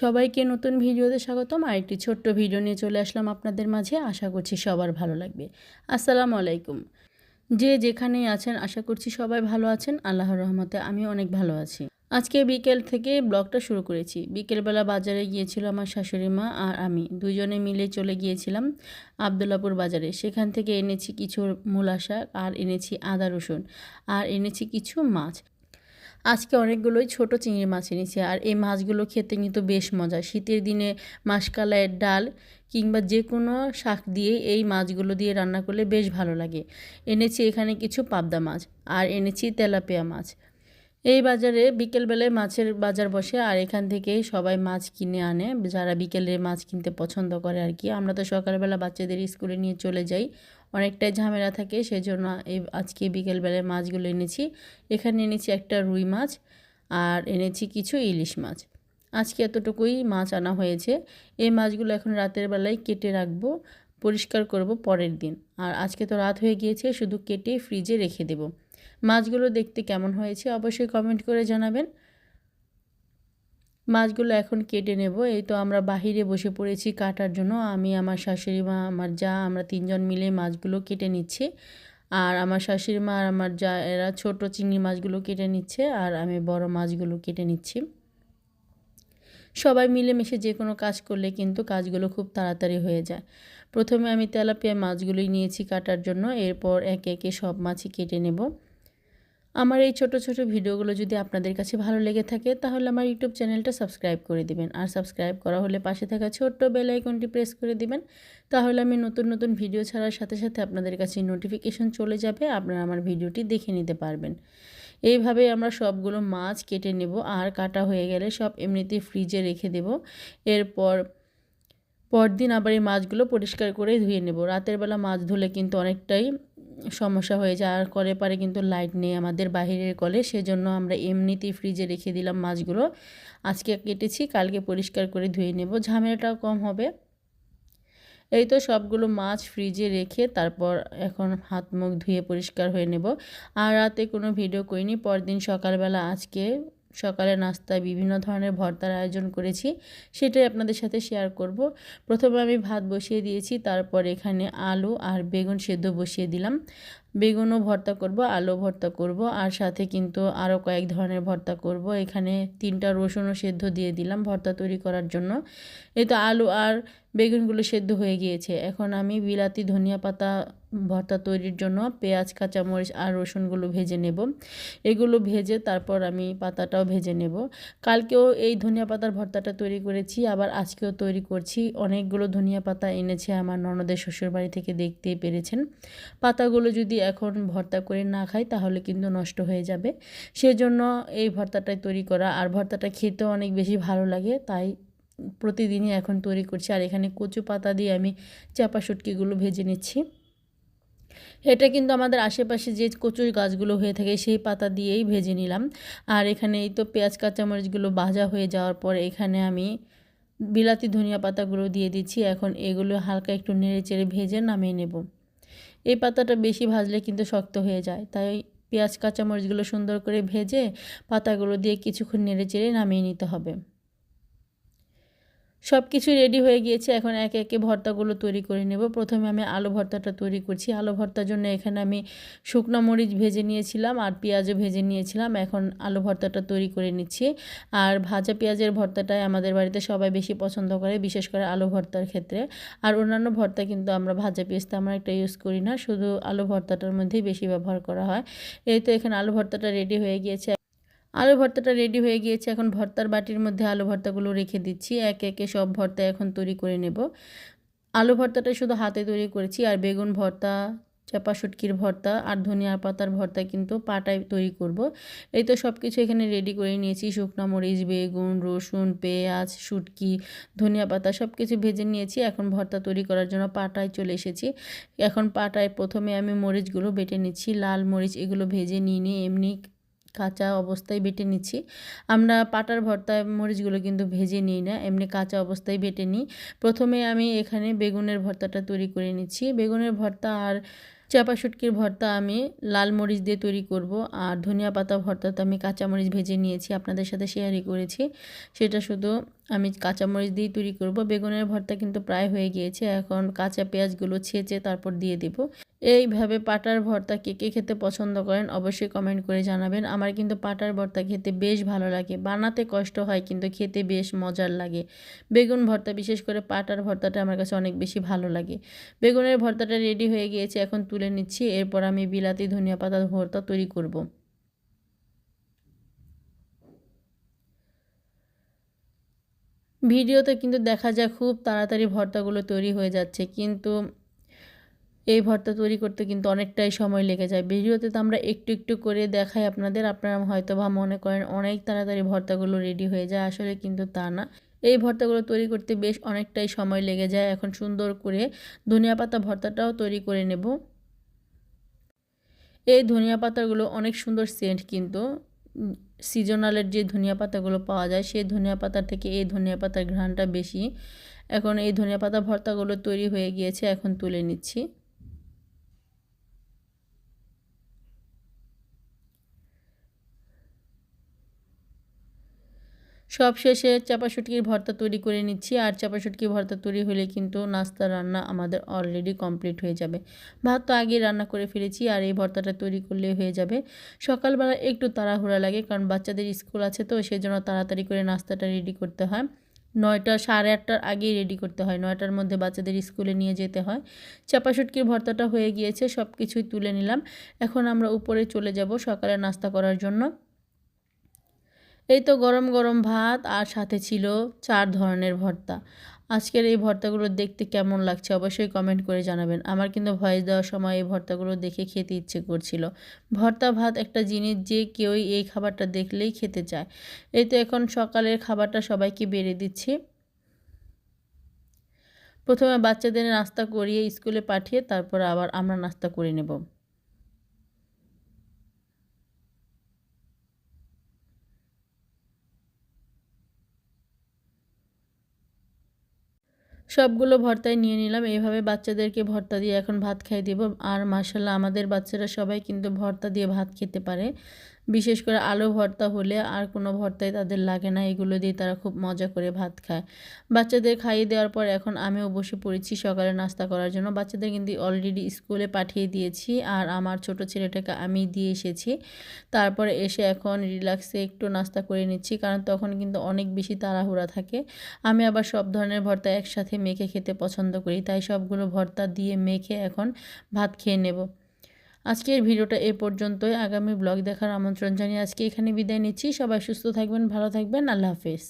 সবাইকে নতুন ভিডিওতে স্বাগতম। আর একটি ছোট্ট ভিডিও নিয়ে চলে আসলাম আপনাদের মাঝে। আশা করছি সবার ভালো লাগবে। আসসালামু আলাইকুম। যে যেখানেই আছেন, আশা করছি সবাই ভালো আছেন। আল্লাহর রহমতে আমি অনেক ভালো আছি। আজকে বিকেল থেকে ব্লগটা শুরু করেছি। বিকেলবেলা বাজারে গিয়েছিল আমার শাশুড়ি মা আর আমি। দুজনে মিলে চলে গিয়েছিলাম আবদুল্লাপুর বাজারে। সেখান থেকে এনেছি কিছু মূলা শাক আর এনেছি আদা রসুন আর এনেছি কিছু মাছ। আজকে অনেকগুলোই ছোট চিংড়ি মাছ এনেছি আর এই মাছগুলো খেতে কিন্তু বেশ মজা। শীতের দিনে মাসকালাইয়ের ডাল কিংবা যে কোনো শাক দিয়ে এই মাছগুলো দিয়ে রান্না করলে বেশ ভালো লাগে। এনেছি এখানে কিছু পাবদা মাছ আর এনেছি তেলাপিয়া মাছ। এই বাজারে বিকেলবেলায় মাছের বাজার বসে আর এখান থেকে সবাই মাছ কিনে আনে। যারা বিকেলে মাছ কিনতে পছন্দ করে আর কি। আমরা তো সকালবেলা বাচ্চাদের স্কুলে নিয়ে চলে যাই। অনেকটাই ঝামেলা থাকে, সেজন্য এই আজকে বিকেলবেলায় মাছগুলো এনেছি। এখানে এনেছি একটা রুই মাছ আর এনেছি কিছু ইলিশ মাছ। আজকে এতটুকুই মাছ আনা হয়েছে। এই মাছগুলো এখন রাতের বেলায় কেটে রাখব, পরিষ্কার করব পরের দিন। আর আজকে তো রাত হয়ে গিয়েছে, শুধু কেটে ফ্রিজে রেখে দেব। মাছগুলো দেখতে কেমন হয়েছে অবশ্যই কমেন্ট করে জানাবেন। মাছগুলো এখন কেটে নেব। এই তো আমরা বাহিরে বসে পড়েছি কাটার জন্য। আমি, আমার শাশুড়ি মা, আমার যা, আমরা তিনজন মিলে মাছগুলো কেটে নিচ্ছি। আর আমার শাশুড়ি মা আর আমার যা, এরা ছোট চিংড়ি মাছগুলো কেটে নিচ্ছে আর আমি বড় মাছগুলো কেটে নিচ্ছি। সবাই মিলেমিশে যে কোনো কাজ করলে কিন্তু কাজগুলো খুব তাড়াতাড়ি হয়ে যায়। প্রথমে আমি তেলাপিয়া মাছগুলোই নিয়েছি কাটার জন্য। এরপর একে একে সব মাছই কেটে নেব। আমার এই ছোট ছোট ভিডিওগুলো যদি আপনাদের কাছে ভালো লেগে থাকে, তাহলে আমার ইউটিউব চ্যানেলটা সাবস্ক্রাইব করে দিবেন। আর সাবস্ক্রাইব করা হলে পাশে থাকা ছোট্ট বেল আইকনটি প্রেস করে দিবেন। তাহলে আমি নতুন নতুন ভিডিও ছাড়ার সাথে সাথে আপনাদের কাছে নোটিফিকেশন চলে যাবে, আপনারা আমার ভিডিওটি দেখে নিতে পারবেন। এইভাবে আমরা সবগুলো মাছ কেটে নেব, আর কাটা হয়ে গেলে সব এমনিতেই ফ্রিজে রেখে দেব। এরপর পরদিন আবার এই মাছগুলো পরিষ্কার করে ধুয়ে নেব। রাতের বেলা মাছ ধুলে কিন্তু অনেকটাই সমস্যা হয়ে যায় আর কলে পারে কিন্তু লাইট নেই আমাদের বাহিরের কলে। সেজন্য আমরা এমনিতেই ফ্রিজে রেখে দিলাম মাছগুলো। আজকে কেটেছি, কালকে পরিষ্কার করে ধুয়ে নেব। ঝামেলাটাও কম হবে। এই তো সবগুলো মাছ ফ্রিজে রেখে তারপর এখন হাত মুখ ধুয়ে পরিষ্কার হয়ে নেব। আর রাতে কোনো ভিডিও করিনি, পরদিন সকালবেলা আজকে সকালে নাস্তায় বিভিন্ন ধরনের ভর্তার আয়োজন করেছি, সেটাই আপনাদের সাথে শেয়ার করব। প্রথমে আমি ভাত বসিয়ে দিয়েছি, তারপর এখানে আলু আর বেগুন সেদ্ধ বসিয়ে দিলাম। বেগুনও ভর্তা করব আলু ভর্তা করব, আর সাথে কিন্তু আরও কয়েক ধরনের ভর্তা করব। এখানে তিনটা রসুনও সেদ্ধ দিয়ে দিলাম ভর্তা তৈরি করার জন্য। এই তো আলু আর বেগুনগুলো সেদ্ধ হয়ে গিয়েছে। এখন আমি বিলাতি, ধনিয়া পাতা ভর্তা তৈরির জন্য পেঁয়াজ, কাঁচামরিচ আর রসুনগুলো ভেজে নেব। এগুলো ভেজে তারপর আমি পাতাটাও ভেজে নেব। কালকেও এই ধনিয়া পাতার ভর্তাটা তৈরি করেছি, আবার আজকেও তৈরি করছি। অনেকগুলো ধনিয়া পাতা এনেছে আমার ননদের শ্বশুরবাড়ি থেকে দেখতেই পেরেছেন। পাতাগুলো যদি এখন ভর্তা করে না খাই, তাহলে কিন্তু নষ্ট হয়ে যাবে। সেজন্য এই ভর্তাটাই তৈরি করা। আর ভর্তাটা খেতেও অনেক বেশি ভালো লাগে, তাই প্রতিদিনই এখন তৈরি করছি। আর এখানে কচু পাতা দিয়ে আমি চাপা শুটকিগুলো ভেজে নিচ্ছি। এটা কিন্তু আমাদের আশেপাশে যে কচুর গাছগুলো হয়ে থাকে, সেই পাতা দিয়েই ভেজে নিলাম। আর এখানে এই তো পেঁয়াজ, কাঁচামরিচগুলো ভাজা হয়ে যাওয়ার পর এখানে আমি বিলাতি ধনিয়া পাতাগুলো দিয়ে দিচ্ছি। এখন এগুলো হালকা একটু নেড়ে চেড়ে ভেজে নামিয়ে নেব। এই পাতাটা বেশি ভাজলে কিন্তু শক্ত হয়ে যায়। তাই পেঁয়াজ, কাঁচামরিচগুলো সুন্দর করে ভেজে পাতাগুলো দিয়ে কিছুক্ষণ নেড়ে চেড়ে নামিয়ে নিতে হবে। সব কিছু রেডি হয়ে গিয়েছে, এখন একে একে ভর্তাগুলো তৈরি করে নেব। প্রথমে আমি আলু ভর্তাটা তৈরি করছি। আলু ভর্তার জন্য এখানে আমি শুকনো মরিচ ভেজে নিয়েছিলাম আর পেঁয়াজও ভেজে নিয়েছিলাম। এখন আলু ভর্তাটা তৈরি করে নিচ্ছি। আর ভাজা পেঁয়াজের ভর্তাটাই আমাদের বাড়িতে সবাই বেশি পছন্দ করে, বিশেষ করে আলু ভর্তার ক্ষেত্রে। আর অন্যান্য ভর্তা কিন্তু আমরা ভাজা পেঁয়াজ তেমন একটা ইউজ করি না, শুধু আলু ভর্তাটার মধ্যেই বেশি ব্যবহার করা হয়। এই তো এখানে আলু ভর্তাটা রেডি হয়ে গিয়েছে। আলু ভর্তাটা রেডি হয়ে গিয়েছে। এখন ভর্তার বাটির মধ্যে আলু ভর্তাগুলো রেখে দিচ্ছি। একে একে সব ভর্তা এখন তৈরি করে নেব। আলু ভর্তাটা শুধু হাতে তৈরি করেছি। আর বেগুন ভর্তা, চাপা শুটকির ভর্তা আর ধনিয়া পাতার ভর্তা কিন্তু পাটায় তৈরি করব। এই তো সব কিছু এখানে রেডি করে নিয়েছি। শুকনো মরিচ, বেগুন, রসুন, পেঁয়াজ, শুটকি, ধনিয়া পাতা সব কিছু ভেজে নিয়েছি। এখন ভর্তা তৈরি করার জন্য পাটায় চলে এসেছি। এখন পাটায় প্রথমে আমি মরিচগুলো বেটে নিচ্ছি। লাল মরিচ এগুলো ভেজে নিয়ে নিয়ে এমনি কাঁচা অবস্থায় বেটে নিচ্ছি। আমরা পাটার ভর্তায় মরিচগুলো কিন্তু ভেজে নিই না, এমনি কাঁচা অবস্থায় বেটে নিই। প্রথমে আমি এখানে বেগুনের ভর্তাটা তৈরি করে নিচ্ছি। বেগুনের ভর্তা আর চাপা শুটকির ভর্তা আমি লাল মরিচ দিয়ে তৈরি করব, আর ধনিয়া পাতা ভর্তা তো আমি কাঁচা মরিচ ভেজে নিয়েছি। আপনাদের সাথে শেয়ারই করেছি। সেটা শুধু আমি কাঁচামরিচ দিয়ে তৈরি করব। বেগুনের ভর্তা কিন্তু প্রায় হয়ে গিয়েছে। এখন কাঁচা পেঁয়াজগুলো ছেঁচে তারপর দিয়ে দেব। এইভাবে পাটার ভর্তা কে কে খেতে পছন্দ করেন অবশ্যই কমেন্ট করে জানাবেন। আমার কিন্তু পাটার ভর্তা খেতে বেশ ভালো লাগে। বানাতে কষ্ট হয়, কিন্তু খেতে বেশ মজার লাগে। বেগুন ভর্তা, বিশেষ করে পাটার ভর্তাটা আমার কাছে অনেক বেশি ভালো লাগে। বেগুনের ভর্তাটা রেডি হয়ে গিয়েছে, এখন তুলে নিচ্ছি। এরপর আমি বিলাতি, ধনিয়া পাতা, ভর্তা তৈরি করব। ভিডিওতে কিন্তু দেখা যায় খুব তাড়াতাড়ি ভর্তাগুলো তৈরি হয়ে যাচ্ছে, কিন্তু এই ভর্তা তৈরি করতে কিন্তু অনেকটাই সময় লেগে যায়। ভিডিওতে তো আমরা একটু একটু করে দেখাই আপনাদের, আপনারা হয়তো বা মনে করেন অনেক তাড়াতাড়ি ভর্তাগুলো রেডি হয়ে যায়, আসলে কিন্তু তা না। এই ভর্তাগুলো তৈরি করতে বেশ অনেকটাই সময় লেগে যায়, এখন সুন্দর করে ধনিয়া পাতা ভর্তাটাও তৈরি করে নেব। এই ধনিয়া পাতাগুলো অনেক সুন্দর সেন্ট কিন্তু সিজনালের যে ধনিয়া পাতাগুলো পাওয়া যায়, সেই ধনিয়া পাতা থেকে এই ধনিয়া পাতার ঘ্রাণটা বেশি। এখন এই ধনিয়া পাতা ভর্তাগুলো তৈরি হয়ে গিয়েছে, এখন তুলে নিচ্ছি। সব শেষে চাপা শুটকির ভর্তা তৈরি করে নিচ্ছি। আর চাপা শুটকি ভর্তা তৈরি হলে কিন্তু নাস্তা রান্না আমাদের অলরেডি কমপ্লিট হয়ে যাবে। ভাত তো আগে রান্না করে ফেলেছি আর এই ভর্তাটা তৈরি করলে হয়ে যাবে। সকালবেলা একটু তাড়াহুড়া লাগে কারণ বাচ্চাদের স্কুল আছে তো সেই জন্য তাড়াতাড়ি করে নাস্তাটা রেডি করতে হয়। নয়টা সাড়ে আটটার আগেই রেডি করতে হয়। নয়টার মধ্যে বাচ্চাদের স্কুলে নিয়ে যেতে হয়। চাপাশুটকির ভর্তাটা হয়ে গিয়েছে সব কিছুই তুলে নিলাম। এখন আমরা উপরে চলে যাব সকালে নাস্তা করার জন্য। এই তো গরম গরম ভাত আর সাথে ছিল চার ধরনের ভর্তা। আজকের এই ভর্তাগুলো দেখতে কেমন লাগছে অবশ্যই কমেন্ট করে জানাবেন। আমার কিন্তু ভয়েস দেওয়ার সময় এই ভর্তাগুলো দেখে খেতে ইচ্ছে করছিল। ভর্তা, ভাত একটা জিনিস যে কেউই এই খাবারটা দেখলেই খেতে চায়। এই তো এখন সকালের খাবারটা সবাইকে বেড়ে দিচ্ছি। প্রথমে বাচ্চাদের নাস্তা করিয়ে স্কুলে পাঠিয়ে তারপর আবার আমরা নাস্তা করে নেব। সবগুলো ভর্তায় নিয়ে নিলাম। এইভাবে বাচ্চাদেরকে ভর্তা দিয়ে এখন ভাত খাই দেব। আর মাসাল্লাহ আমাদের বাচ্চারা সবাই কিন্তু ভর্তা দিয়ে ভাত খেতে পারে। বিশেষ করে আলু ভর্তা হলে আর কোনো ভর্তাই তাদের লাগে না। এগুলো দিয়ে তারা খুব মজা করে ভাত খায়। বাচ্চাদের খাইয়ে দেওয়ার পর এখন আমিও বসে পড়েছি সকালে নাস্তা করার জন্য। বাচ্চাদের কিন্তু অলরেডি স্কুলে পাঠিয়ে দিয়েছি আর আমার ছোট ছেলেটাকে আমি দিয়ে এসেছি। তারপরে এসে এখন রিল্যাক্সে একটু নাস্তা করে নিচ্ছি কারণ তখন কিন্তু অনেক বেশি তাড়াহুড়া থাকে। আমি আবার সব ধরনের ভর্তা একসাথে মেখে খেতে পছন্দ করি, তাই সবগুলো ভর্তা দিয়ে মেখে এখন ভাত খেয়ে নেব। আজকের ভিডিওটা এ পর্যন্তই। আগামী ব্লগ দেখার আমন্ত্রণ জানিয়ে আজকে এখানে বিদায় নিচ্ছি। সবাই সুস্থ থাকবেন, ভালো থাকবেন। আল্লাহ হাফেজ।